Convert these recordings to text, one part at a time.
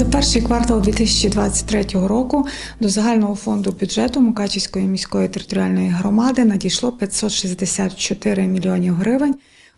За перший квартал 2023 року до загального фонду бюджету Мукачівської міської територіальної громади надійшло 564 мільйонів гривень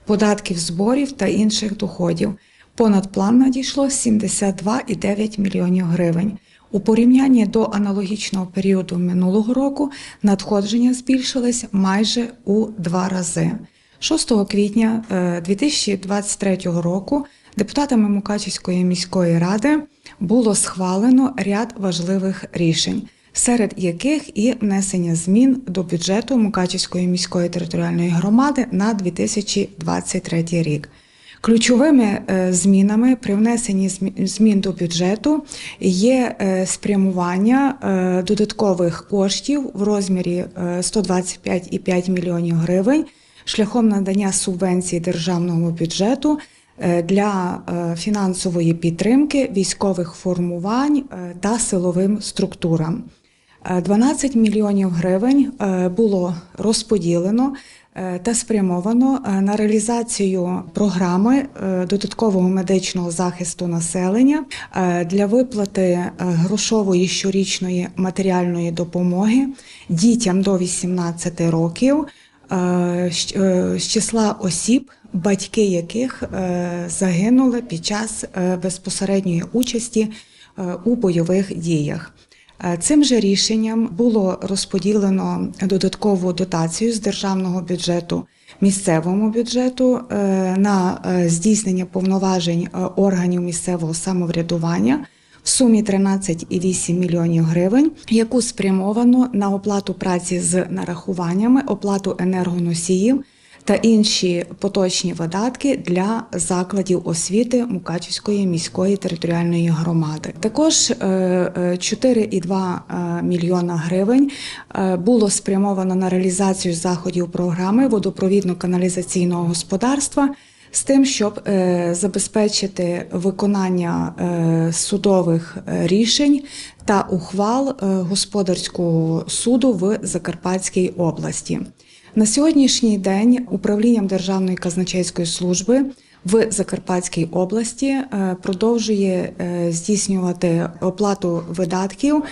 податків, зборів та інших доходів. Понад план надійшло 72,9 мільйонів гривень. У порівнянні до аналогічного періоду минулого року надходження збільшились майже у два рази. 6 квітня е, 2023 року депутатами Мукачівської міської ради було схвалено ряд важливих рішень, серед яких і внесення змін до бюджету Мукачівської міської територіальної громади на 2023 рік. Ключовими е, змінами при внесенні змін до бюджету є е, спрямування е, додаткових коштів в розмірі е, 125,5 мільйонів гривень шляхом надання субвенцій державного бюджету для е, фінансової підтримки військових формувань е, та силовим структурам. Е, 12 мільйонів гривень е, було розподілено е, та спрямовано е, на реалізацію програми е, додаткового медичного захисту населення е, для виплати е, грошової щорічної матеріальної допомоги дітям до 18 років е, е, з числа осіб, батьки яких е, загинули під час е, безпосередньої участі е, у бойових діях. Е, Цим же рішенням було розподілено додаткову дотацію з державного бюджету місцевому бюджету е, на е, здійснення повноважень е, органів місцевого самоврядування в сумі 13,8 мільйонів гривень, яку спрямовано на оплату праці з нарахуваннями, оплату енергоносіїв та інші поточні видатки для закладів освіти Мукачівської міської територіальної громади. Також е, е, 4,2 е, мільйона гривень е, було спрямовано на реалізацію заходів програми водопровідно-каналізаційного господарства. З тим, щоб е, забезпечити виконання е, судових е, рішень та ухвал господарського суду в Закарпатській області. На сьогоднішній день управлінням Державної казначейської служби в Закарпатській області продовжує здійснювати оплату видатків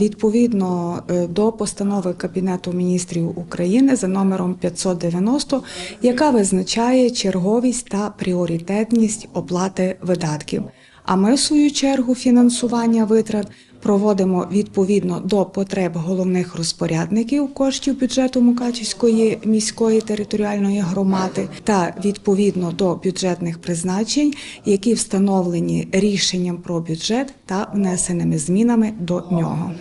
Відповідно е, до постанови Кабінету міністрів України за номером 590, яка визначає черговість та пріоритетність оплати видатків. А ми, в свою чергу, фінансування витрат проводимо відповідно до потреб головних розпорядників коштів бюджету Мукачівської міської територіальної громади та відповідно до бюджетних призначень, які встановлені рішенням про бюджет та внесеними змінами до нього.